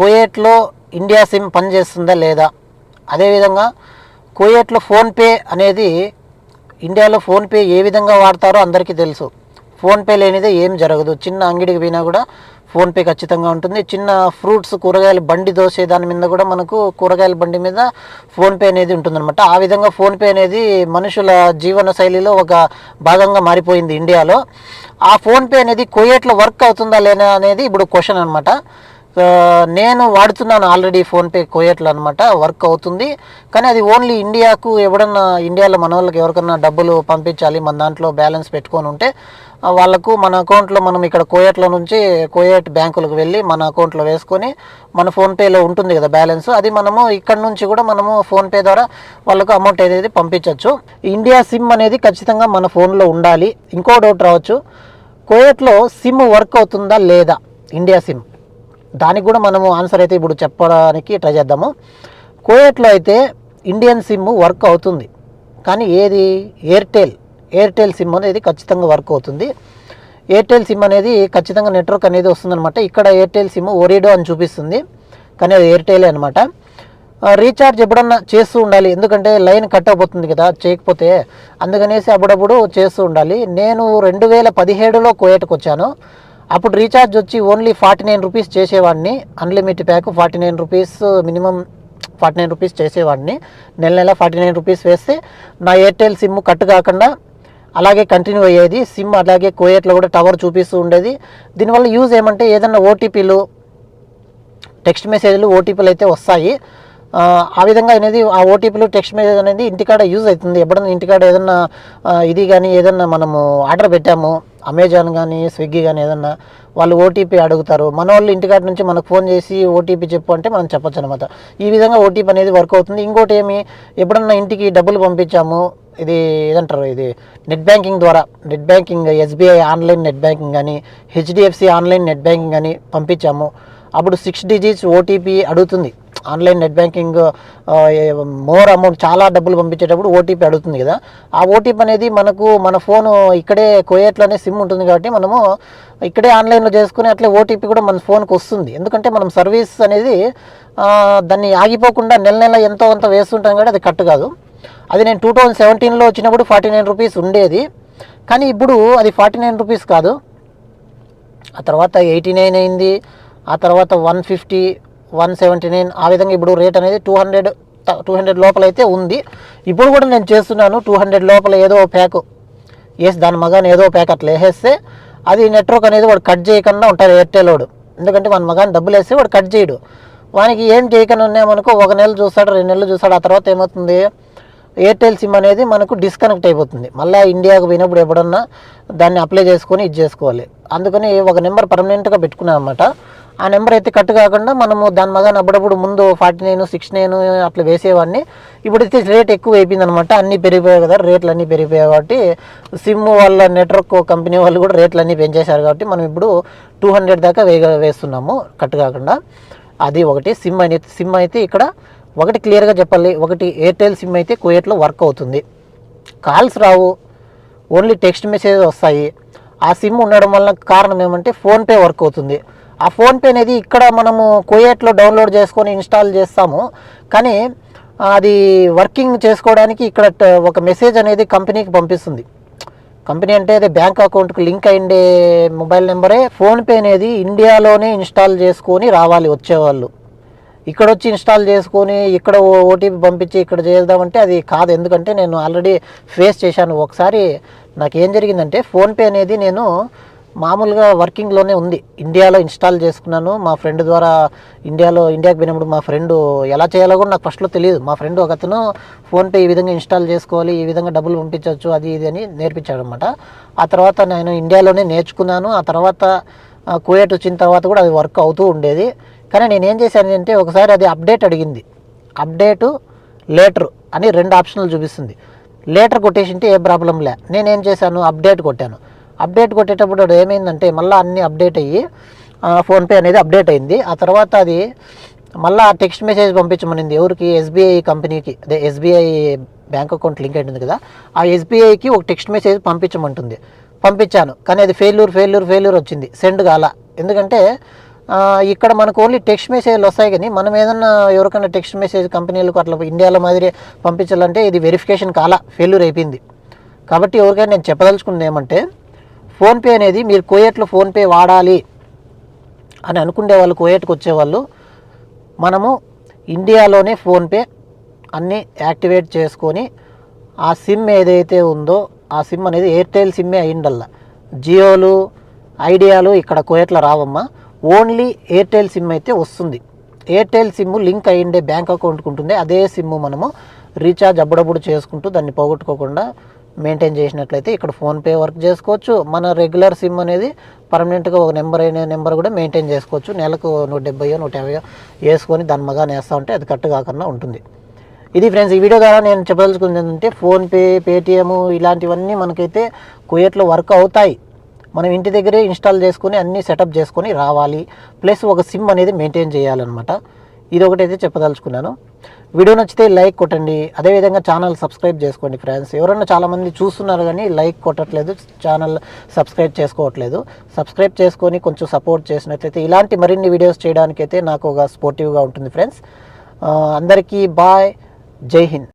కోయేట్లో India SIM పనిచేస్తుందా లేదా? అదేవిధంగా కోయేట్లో ఫోన్పే అనేది ఇండియాలో ఫోన్పే ఏ విధంగా వాడతారో అందరికీ తెలుసు. ఫోన్పే లేనిదే ఏం జరగదు. చిన్న అంగడికి పోయినా కూడా ఫోన్పే ఖచ్చితంగా ఉంటుంది. చిన్న ఫ్రూట్స్ కూరగాయల బండి దోసే దాని మీద కూడా మనకు కూరగాయల బండి మీద ఫోన్పే అనేది ఉంటుందన్నమాట. ఆ విధంగా ఫోన్పే అనేది మనుషుల జీవన శైలిలో ఒక భాగంగా మారిపోయింది ఇండియాలో. ఆ ఫోన్పే అనేది కోయేట్లో వర్క్ అవుతుందా లేనా అనేది ఇప్పుడు క్వశ్చన్ అనమాట నేను వాడుతున్నాను ఆల్రెడీ ఫోన్పే కోయట్లు అనమాట వర్క్ అవుతుంది. కానీ అది ఓన్లీ ఇండియాకు ఎవడన్నా ఇండియాలో మన వాళ్ళకి ఎవరికన్నా డబ్బులు పంపించాలి మన దాంట్లో బ్యాలెన్స్ పెట్టుకొని ఉంటే వాళ్ళకు మన అకౌంట్లో మనం ఇక్కడ కోయట్ల నుంచి కోయట్ బ్యాంకులకు వెళ్ళి మన అకౌంట్లో వేసుకొని మన ఫోన్పేలో ఉంటుంది కదా బ్యాలెన్స్. అది మనము ఇక్కడ నుంచి కూడా మనము ఫోన్పే ద్వారా వాళ్ళకు అమౌంట్ అనేది పంపించవచ్చు ఇండియా సిమ్ అనేది ఖచ్చితంగా మన ఫోన్లో ఉండాలి. ఇంకో డౌట్ రావచ్చు. కోయట్లో సిమ్ వర్క్ అవుతుందా లేదా? India SIM. దానికి కూడా మనము ఆన్సర్ అయితే ఇప్పుడు చెప్పడానికి ట్రై చేద్దాము. కోయట్లో అయితే ఇండియన్ సిమ్ వర్క్ అవుతుంది. కానీ ఏది? ఎయిర్టెల్ ఎయిర్టెల్ సిమ్ అనేది ఖచ్చితంగా వర్క్ అవుతుంది. ఎయిర్టెల్ సిమ్ అనేది ఖచ్చితంగా నెట్వర్క్ అనేది వస్తుందన్నమాట. ఇక్కడ ఎయిర్టెల్ సిమ్ ఒరిడో అని చూపిస్తుంది. కానీ అది ఎయిర్టెలే అనమాట రీఛార్జ్ ఎప్పుడన్నా చేస్తూ ఉండాలి. ఎందుకంటే లైన్ కట్ అయిపోతుంది కదా చేయకపోతే. అందుకనేసి అప్పుడప్పుడు చేస్తూ ఉండాలి. నేను రెండు వేల పదిహేడులో కోయట్కి వచ్చాను అప్పుడు రీఛార్జ్ వచ్చి ఓన్లీ ఫార్టీ నైన్ రూపీస్ చేసేవాడిని. Unlimited pack forty nine rupees minimum forty nine rupees చేసేవాడిని. నెల నెల ఫార్టీ నైన్ రూపీస్ వేస్తే నా ఎయిర్టెల్ సిమ్ కట్ కాకుండా అలాగే కంటిన్యూ అయ్యేది. సిమ్ అలాగే కోయేట్లో కూడా టవర్ చూపిస్తూ ఉండేది. దీనివల్ల యూజ్ ఏమంటే ఏదన్నా ఓటీపీలు టెక్స్ట్ మెసేజ్లు ఓటీపీలు అయితే వస్తాయి. ఆ, విధంగా అనేది ఆ ఓటీపీలు టెక్స్ట్ మెసేజ్ అనేది ఇంటికాడ యూజ్ అవుతుంది. ఎప్పుడన్నా ఇంటికాడ ఏదన్నా ఇది కానీ ఏదన్నా మనము ఆర్డర్ పెట్టాము అమెజాన్ కానీ స్విగ్గీ కానీ ఏదన్నా వాళ్ళు ఓటీపీ అడుగుతారు. మన వాళ్ళు ఇంటికాడ నుంచి మనకు ఫోన్ చేసి ఓటీపీ చెప్పు అంటే మనం చెప్పొచ్చు అనమాట ఈ విధంగా ఓటీపీ అనేది వర్క్ అవుతుంది. ఇంకోటి ఏమి ఎప్పుడన్నా ఇంటికి డబ్బులు పంపించాము ఇది ఏదంటారు ఇది నెట్ బ్యాంకింగ్ ద్వారా net banking SBI online net banking కానీ హెచ్డిఎఫ్సి ఆన్లైన్ నెట్ బ్యాంకింగ్ కానీ పంపించాము. అప్పుడు సిక్స్ డిజిట్స్ ఓటీపీ అడుగుతుంది. Online net banking more amount చాలా డబ్బులు పంపించేటప్పుడు ఓటీపీ అడుగుతుంది కదా. ఆ ఓటీపీ అనేది మనకు మన ఫోన్ ఇక్కడే కోయేట్లోనే సిమ్ ఉంటుంది కాబట్టి మనము ఇక్కడే ఆన్లైన్లో చేసుకుని అట్లే ఓటీపీ కూడా మన ఫోన్కి వస్తుంది. ఎందుకంటే మనం సర్వీస్ అనేది దాన్ని ఆగిపోకుండా నెల నెల ఎంతో అంత వేస్తుంటాం కాబట్టి అది కట్ కాదు. అది నేను టూ థౌజండ్ సెవెంటీన్లో వచ్చినప్పుడు ఫార్టీ నైన్ రూపీస్ ఉండేది. కానీ ఇప్పుడు అది ఫార్టీ నైన్ రూపీస్ కాదు. ఆ తర్వాత ఎయిటీ నైన్ అయింది. ఆ తర్వాత one fifty one seventy nine. ఆ విధంగా ఇప్పుడు రేట్ అనేది టూ హండ్రెడ్ టూ హండ్రెడ్ లోపల అయితే ఉంది. ఇప్పుడు కూడా నేను చేస్తున్నాను టూ హండ్రెడ్ లోపల ఏదో ప్యాక్. వేసి దాని మగాని ఏదో ప్యాక్ అట్లా వేసేస్తే అది నెట్వర్క్ అనేది వాడు కట్ చేయకుండా ఉంటారు ఎయిర్టెల్ వాడు. ఎందుకంటే మన మగాని డబ్బులు వేస్తే వాడు కట్ చేయడు. వానికి ఏం చేయకుండా ఉన్నామనుకో ఒక నెల చూస్తాడు రెండు నెలలు చూస్తాడు ఆ తర్వాత ఏమవుతుంది? ఎయిర్టెల్ సిమ్ అనేది మనకు డిస్కనెక్ట్ అయిపోతుంది. మళ్ళీ ఇండియాకు పోయినప్పుడు ఎప్పుడన్నా దాన్ని అప్లై చేసుకొని ఇది చేసుకోవాలి. అందుకని ఒక నెంబర్ పర్మనెంట్గా పెట్టుకున్నాను అనమాట ఆ నెంబర్ అయితే కట్ కాకుండా మనము దాని మగాని అప్పుడప్పుడు ముందు ఫార్టీ నైన్ సిక్స్ నైన్ అట్లా వేసేవాడిని. ఇప్పుడైతే రేట్ ఎక్కువ అయిపోయింది అనమాట అన్నీ పెరిగిపోయాయి కదా రేట్లు అన్నీ పెరిగిపోయాయి కాబట్టి సిమ్ వాళ్ళ నెట్వర్క్ కంపెనీ వాళ్ళు కూడా రేట్లు అన్నీ పెంచేశారు కాబట్టి మనం ఇప్పుడు టూ హండ్రెడ్ దాకా వే వేస్తున్నాము కట్ కాకుండా. అది ఒకటి. సిమ్ అనేది సిమ్ అయితే ఇక్కడ ఒకటి క్లియర్గా చెప్పాలి. ఒకటి ఎయిర్టెల్ సిమ్ అయితే కుయేట్లో వర్క్ అవుతుంది. కాల్స్ రావు. ఓన్లీ టెక్స్ట్ మెసేజ్ వస్తాయి. ఆ సిమ్ ఉండడం వల్ల కారణం ఏమంటే ఫోన్పే వర్క్ అవుతుంది. ఆ ఫోన్పే అనేది ఇక్కడ మనము కోయేట్లో డౌన్లోడ్ చేసుకొని ఇన్స్టాల్ చేస్తాము. కానీ అది వర్కింగ్ చేసుకోవడానికి ఇక్కడ ఒక మెసేజ్ అనేది కంపెనీకి పంపిస్తుంది. కంపెనీ అంటే అదే బ్యాంక్ అకౌంట్కి లింక్ అయిండే మొబైల్ నెంబరే. ఫోన్పే అనేది ఇండియాలోనే ఇన్స్టాల్ చేసుకొని రావాలి వచ్చేవాళ్ళు. ఇక్కడ వచ్చి ఇన్స్టాల్ చేసుకొని ఇక్కడ ఓటీపీ పంపించి ఇక్కడ చేద్దామంటే అది కాదు. ఎందుకంటే నేను ఆల్రెడీ ఫేస్ చేశాను. ఒకసారి నాకు ఏం జరిగిందంటే ఫోన్పే అనేది నేను మామూలుగా వర్కింగ్లోనే ఉంది. ఇండియాలో ఇన్స్టాల్ చేసుకున్నాను. మా ఫ్రెండ్ ద్వారా ఇండియాలో ఇండియాకి పోయినప్పుడు మా ఫ్రెండ్ ఎలా చేయాలో కూడా నాకు ఫస్ట్లో తెలియదు. మా ఫ్రెండ్ ఒక అతను ఫోన్పే ఈ విధంగా ఇన్స్టాల్ చేసుకోవాలి ఈ విధంగా డబ్బులు పంపించవచ్చు అది ఇది అని నేర్పించాడు అనమాట ఆ తర్వాత నేను ఇండియాలోనే నేర్చుకున్నాను. ఆ తర్వాత కుయేట్ వచ్చిన తర్వాత కూడా అది వర్క్ అవుతూ ఉండేది. కానీ నేను ఏం చేశాను అంటే ఒకసారి అది అప్డేట్ అడిగింది. అప్డేటు లేటర్ అని రెండు ఆప్షన్లు చూపిస్తుంది. లేటర్ కొట్టేసింటే ఏ ప్రాబ్లం లే. నేనేం చేశాను? అప్డేట్ కొట్టాను. అప్డేట్ కొట్టేటప్పుడు ఏమైందంటే మళ్ళీ అన్నీ అప్డేట్ అయ్యి ఫోన్పే అనేది అప్డేట్ అయింది. ఆ తర్వాత అది మళ్ళీ ఆ టెక్స్ట్ మెసేజ్ పంపించమనింది ఎవరికి? ఎస్బీఐ కంపెనీకి. అదే ఎస్బీఐ బ్యాంక్ అకౌంట్ లింక్ అయింది కదా ఆ ఎస్బీఐకి ఒక టెక్స్ట్ మెసేజ్ పంపించమంటుంది. పంపించాను కానీ అది ఫెయిల్యూర్ ఫెయిల్యూర్ ఫెయిల్యూర్ వచ్చింది. సెండ్ కాల. ఎందుకంటే ఇక్కడ మనకు ఓన్లీ టెక్స్ట్ మెసేజ్లు వస్తాయి కానీ మనం ఏదన్నా ఎవరికైనా టెక్స్ట్ మెసేజ్ కంపెనీలకు అట్లా ఇండియాలో మాదిరి పంపించాలంటే ఇది వెరిఫికేషన్ కాల ఫెయిల్యూర్ అయిపోయింది. కాబట్టి ఎవరికైనా నేను చెప్పదలుచుకుంది ఏమంటే ఫోన్పే అనేది మీరు కోయట్లో ఫోన్పే వాడాలి అని అనుకునే వాళ్ళు కోయట్కి వచ్చేవాళ్ళు మనము ఇండియాలోనే ఫోన్పే అన్నీ యాక్టివేట్ చేసుకొని ఆ సిమ్ ఏదైతే ఉందో ఆ సిమ్ అనేది ఎయిర్టెల్ సిమ్మే అయిండల్లా జియోలు ఐడియాలు ఇక్కడ కోయట్ల రావమ్మా. ఓన్లీ ఎయిర్టెల్ సిమ్ అయితే వస్తుంది. ఎయిర్టెల్ సిమ్ లింక్ అయ్యిండే బ్యాంక్ అకౌంట్కి ఉంటుంది అదే సిమ్ మనము రీఛార్జ్ అప్పుడప్పుడు చేసుకుంటూ దాన్ని పోగొట్టుకోకుండా మెయింటైన్ చేసినట్లయితే ఇక్కడ ఫోన్పే వర్క్ చేసుకోవచ్చు. మన రెగ్యులర్ సిమ్ అనేది పర్మనెంట్గా ఒక నెంబర్ అయిన నెంబర్ కూడా మెయింటైన్ చేసుకోవచ్చు. నెలకు నూట డెబ్బయో నూట యాభైయో వేసుకొని దాని మగా నేస్తూ ఉంటే అది కట్టు కాకుండా ఉంటుంది. ఇది ఫ్రెండ్స్ ఈ వీడియో ద్వారా నేను చెప్పదలుచుకుంది ఏంటంటే ఫోన్పే పేటిఎం ఇలాంటివన్నీ మనకైతే కుయట్లో వర్క్ అవుతాయి. మనం ఇంటి దగ్గరే ఇన్స్టాల్ చేసుకొని అన్నీ సెటప్ చేసుకొని రావాలి. ప్లస్ ఒక సిమ్ అనేది మెయింటైన్ చేయాలన్నమాట. ఇది ఒకటైతే చెప్పదలుచుకున్నాను. వీడియో నచ్చితే లైక్ కొట్టండి. అదేవిధంగా ఛానల్ సబ్స్క్రైబ్ చేసుకోండి ఫ్రెండ్స్. ఎవరైనా చాలామంది చూస్తున్నారు కానీ లైక్ కొట్టట్లేదు ఛానల్ సబ్స్క్రైబ్ చేసుకోవట్లేదు. సబ్స్క్రైబ్ చేసుకొని కొంచెం సపోర్ట్ చేసినట్లయితే ఇలాంటి మరిన్ని వీడియోస్ చేయడానికైతే నాకు ఒక స్పోర్టివ్గా ఉంటుంది ఫ్రెండ్స్. అందరికీ బాయ్. జై హింద్.